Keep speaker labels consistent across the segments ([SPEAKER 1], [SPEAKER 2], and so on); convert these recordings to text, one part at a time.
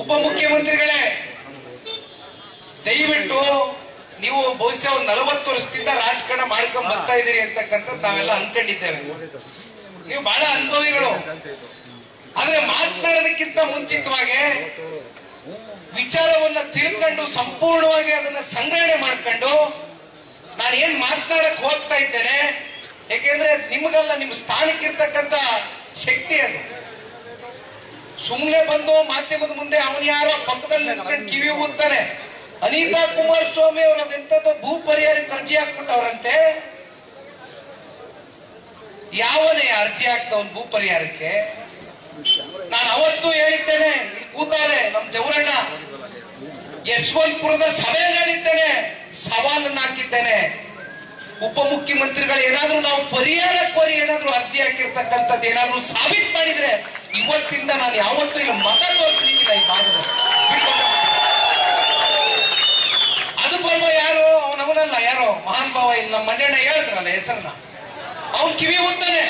[SPEAKER 1] ಉಪಮುಖ್ಯಮಂತ್ರಿಗಳೇ, ದಯವಿಟ್ಟು ನೀವು ಬಹುಶಃ ಒಂದು ನಲವತ್ತು ವರ್ಷದಿಂದ ರಾಜಕಾರಣ ಮಾಡ್ಕೊಂಡ್ ಬರ್ತಾ ಇದ್ದೀರಿ ಅಂತಕ್ಕಂಥದ್ದು ನಾವೆಲ್ಲ ಅನ್ಕೊಂಡಿದ್ದೇವೆ. ನೀವು ಬಹಳ ಅನುಭವಿಗಳು. ಆದ್ರೆ ಮಾತನಾಡೋದಕ್ಕಿಂತ ಮುಂಚಿತವಾಗಿ ವಿಚಾರವನ್ನ ತಿಳ್ಕೊಂಡು ಸಂಪೂರ್ಣವಾಗಿ ಅದನ್ನ ಸಂಗ್ರಹಣೆ ಮಾಡ್ಕೊಂಡು ನಾನು ಏನ್ ಮಾತನಾಡಕ್ ಹೋಗ್ತಾ ಇದ್ದೇನೆ ಯಾಕೆಂದ್ರೆ ನಿಮಗಲ್ಲ, ನಿಮ್ಮ ಸ್ಥಾನಕ್ಕಿರ್ತಕ್ಕಂಥ ಶಕ್ತಿ ಅದು. ಸುಮ್ನೆ ಬಂದು ಮಾಧ್ಯಮದ ಮುಂದೆ ಅವನ ಯಾರೋ ಪಕ್ಕದಲ್ಲಿ ಕಿವಿ ಊದ್ತಾನೆ. ಅನಿತಾ ಕುಮಾರಸ್ವಾಮಿ ಅವರ ಎಂತದ್ದು ಭೂ ಪರಿಹಾರಕ್ಕೆ ಅರ್ಜಿ ಹಾಕ್ಬಿಟ್ಟವ್ರಂತೆ. ಯಾವನೇ ಅರ್ಜಿ ಹಾಕ್ತವನ್ ಭೂ ಪರಿಹಾರಕ್ಕೆ? ನಾನು ಅವತ್ತು ಹೇಳಿದ್ದೇನೆ ಕೂತಾರೆ ನಮ್ ಜವರಣ್ಣ. ಯಶವಂತಪುರದ ಸಭೆ ಹೇಳಿದ್ದೇನೆ, ಸವಾಲನ್ನ ಹಾಕಿದ್ದೇನೆ. ಉಪಮುಖ್ಯಮಂತ್ರಿಗಳು ಏನಾದ್ರೂ ನಾವು ಪರಿಹಾರ ಕೋರಿ ಏನಾದ್ರೂ ಅರ್ಜಿ ಹಾಕಿರ್ತಕ್ಕಂಥದ್ದು ಏನಾದ್ರೂ ಸಾಬೀತು ಮಾಡಿದ್ರೆ ಇವತ್ತಿಂದ ನಾನು ಯಾವತ್ತೂ ಇಲ್ಲಿ ಮತ ತೋರಿಸ್ಲಿಕ್ಕಿಲ್ಲ ಈ ಭಾಗದ ಅದು ಬರುವ ಯಾರು ಅವನವನಲ್ಲ ಯಾರೋ, ಮಹಾನ್ ಭಾವ ಇಲ್ಲಿ, ನಮ್ಮ ಮಂಜಣ್ಣ ಹೇಳಿದ್ರಲ್ಲ ಹೆಸರನ್ನ. ಅವನ್ ಕಿವಿ ಓದ್ತಾನೆ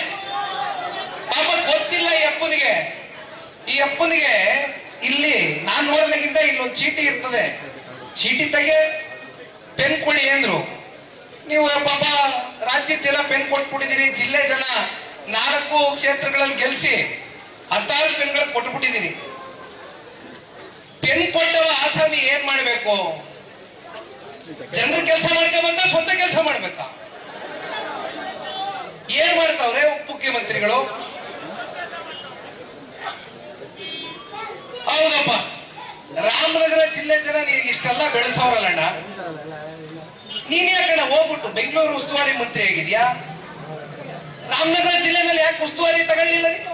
[SPEAKER 1] ಪಾಪ ಗೊತ್ತಿಲ್ಲ ಈ ಅಪ್ಪನಿಗೆ. ಈ ಅಪ್ಪನಿಗೆ ಇಲ್ಲಿ, ನಾನ್ ನೋಡಿದಾಗಿಂದ ಇಲ್ಲೊಂದು ಚೀಟಿ ಇರ್ತದೆ. ಚೀಟಿ ತೆಗೆ, ಪೆನ್ ಕೊಡಿ ಅಂದ್ರು. ನೀವು ಪಾಪ ರಾಜ್ಯದ ಜನ ಪೆನ್ ಕೊಟ್ಬಿಟ್ಟಿದ್ದೀರಿ ಜಿಲ್ಲೆ ಜನ ನಾಲ್ಕು ಕ್ಷೇತ್ರಗಳಲ್ಲಿ ಗೆಲ್ಸಿ ಹತ್ತಾರು ಪೆನ್ಗಳು ಕೊಟ್ಬಿಟ್ಟಿದ್ದೀರಿ ಪೆನ್ ಕೊಟ್ಟವ ಆಸಾಮಿ ಏನ್ ಮಾಡ್ಬೇಕು? ಜನರ ಕೆಲಸ ಮಾಡ್ಕೊಂಬಂತ ಸ್ವಂತ ಕೆಲಸ ಮಾಡ್ಬೇಕಾ? ಏನ್ ಮಾಡ್ತಾವ್ರೆ ಮುಖ್ಯಮಂತ್ರಿಗಳು ಹೌದಪ್ಪ. ರಾಮನಗರ ಜಿಲ್ಲೆ ಜನ ನೀನು ಇಷ್ಟೆಲ್ಲ ಬೆಳೆಸೋರಲ್ಲಣ್ಣ. ನೀನ್ ಯಾಕಣ್ಣ ಹೋಗ್ಬಿಟ್ಟು? ಬೆಂಗಳೂರು ಉಸ್ತುವಾರಿ ಮಂತ್ರಿ ಆಗಿದ್ಯಾ? ರಾಮನಗರ ಜಿಲ್ಲೆನಲ್ಲಿ ಯಾಕೆ ಉಸ್ತುವಾರಿ ತಗೊಳ್ಳಿಲ್ಲ ನೀನು?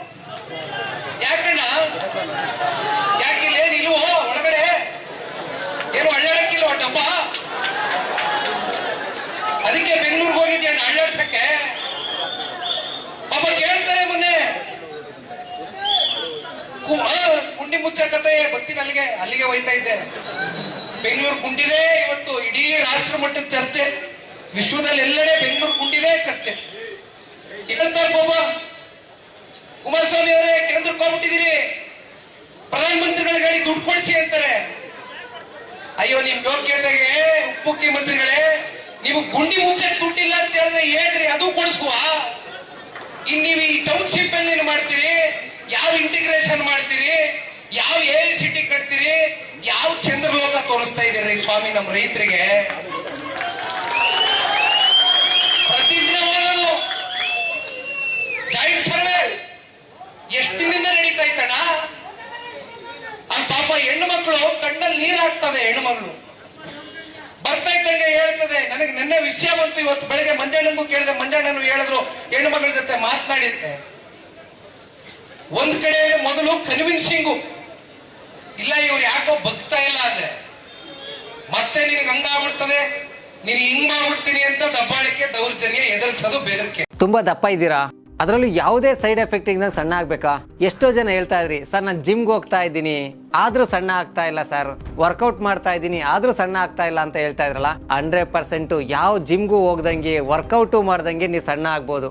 [SPEAKER 1] ಯಾಕಣ್ಣ ಯಾಕಿಲ್ಲ ಏನ್ ಇಲ್ವೋ ಒಳಗಡೆ? ಏನು ಅಳ್ಳಾಡಕ್ಕಿಲ್ಲ ಡಬ್ಬ? ಅದಕ್ಕೆ ಬೆಂಗಳೂರಿಗೆ ಹೋಗಿದ್ಯಾಣ್ಣ ಅಳ್ಳಾಡ್ಸಕ್ಕೆ? ಪಾಪ ಕೇಳ್ತಾರೆ ಮೊನ್ನೆ. ಕುಂಡಿ ಮುಚ್ಚಕತೆ ಬರ್ತೀನಿ ಅಲ್ಲಿಗೆ ಅಲ್ಲಿಗೆ ಹೋಯ್ತಾ ಇದ್ದೆ. ಬೆಂಗಳೂರು ಇವತ್ತು ಇಡೀ ರಾಷ್ಟ್ರ ಮಟ್ಟದ ಚರ್ಚೆ. ವಿಶ್ವದಲ್ಲಿ ಎಲ್ಲೆಡೆ ಬೆಂಗಳೂರು ಗುಂಡಿದೆ ಚರ್ಚೆ. ಪಾಪ ಕುಮಾರಸ್ವಾಮಿ ಅವರೇ, ಕೇಂದ್ರ ಹೋಗ್ಬಿಟ್ಟಿದ್ದೀರಿ ಪ್ರಧಾನಮಂತ್ರಿಗಳ ಹೇಳಿ ದುಡ್ಡು ಕೊಡಿಸಿ ಅಂತಾರೆ. ಅಯ್ಯೋ, ನಿಮ್ ಯೋಗ್ಯತೆಗೆ ಉಪಮುಖ್ಯಮಂತ್ರಿಗಳೇ ನೀವು ಗುಂಡಿ ಮುಂಚೆ ದುಡ್ಡಿಲ್ಲ ಅಂತ ಹೇಳಿದ್ರೆ ಹೇಳ್ರಿ, ಅದು ಕೊಡಿಸುವ ಇನ್ ನೀವು ಈ ಟೌನ್ಶಿಪ್ ಅಲ್ಲಿ ಮಾಡ್ತೀರಿ, ಯಾವ ಇಂಟಿಗ್ರೇಷನ್ ಮಾಡ್ತೀರಿ, ಯಾವ ಏರಿ ಸಿಟಿ ಕಟ್ತೀರಿ ಯಾವ ಚಂದ್ರಲೋಕ ತೋರಿಸ್ತಾ ಇದ್ದೀರಿ ಸ್ವಾಮಿ ನಮ್ಮ ರೈತರಿಗೆ? ಪ್ರತಿದಿನ ಓದೋದು ಜಾಯಿಂಟ್ ಸರ್ವೆ. ಎಷ್ಟು ದಿನದಿಂದ ನಡೀತಾ ಇತ್ತಣ್ಣ ಆ ಪಾಪ ಹೆಣ್ಣು ಮಕ್ಕಳು ಕಣ್ಣಲ್ಲಿ ನೀರು ಹಾಕ್ತದೆ ಹೆಣ್ಣು ಮಗಳು ಬರ್ತಾ ಇದ್ದಂಗೆ ಹೇಳ್ತದೆ. ನನಗೆ ನಿನ್ನೆ ವಿಷಯ ಬಂತು ಇವತ್ತು ಬೆಳಗ್ಗೆ ಮಂಜಣ್ಣನಿಗೂ ಕೇಳಿದೆ. ಮಂಜಣ್ಣನು ಹೇಳಿದ್ರು, ಹೆಣ್ಣು ಮಗಳ ಜೊತೆ ಮಾತನಾಡಿದ್ದೆ ಒಂದ್ ಕಡೆ ಮೊದಲು ಕನ್ವಿನ್ಸಿಂಗು ಇಲ್ಲ, ಇವ್ರು ಯಾಕೋ ಬಗ್ತಾ ಇಲ್ಲ ಅಂದ್ರೆ. ಮತ್ತೆ ನಿನಗೆ ಹಂಗಾಗ್ಬಿಡ್ತದೆ? ನೀನು ಹಿಂಗ್ ಮಾಡ್ಬಿಡ್ತೀನಿ ಅಂತ ದಬ್ಬಾಳಿಕೆ, ದೌರ್ಜನ್ಯ ಎದುರಿಸೋದು ಬೆದರಿಕೆ.
[SPEAKER 2] ತುಂಬಾ ದಪ್ಪ ಇದ್ದೀರಾ? ಅದರಲ್ಲೂ ಯಾವುದೇ ಸೈಡ್ ಎಫೆಕ್ಟ್ ಇಂದ ಸಣ್ಣ ಆಗ್ಬೇಕಾ? ಎಷ್ಟೋ ಜನ ಹೇಳ್ತಾ ಇದ್ರಿ, ಸರ್, ನಾನು ಜಿಮ್ಗೆ ಹೋಗ್ತಾ ಇದ್ದೀನಿ. ಆದ್ರೂ ಸಣ್ಣ ಆಗ್ತಾ ಇಲ್ಲ, ಸರ್. ವರ್ಕೌಟ್ ಮಾಡ್ತಾ ಇದ್ದೀನಿ, ಆದ್ರೂ ಸಣ್ಣ ಆಗ್ತಾ ಇಲ್ಲ ಅಂತ ಹೇಳ್ತಾ ಇದ್ರಲ್ಲ? ಹಂಡ್ರೆಡ್ ಪರ್ಸೆಂಟ್ ಯಾವ ಜಿಮ್ಗೂ ಹೋಗ್ದಂಗೆ ವರ್ಕೌಟು ಮಾಡ್ದಂಗೆ ನೀವು ಸಣ್ಣ ಆಗ್ಬೋದು.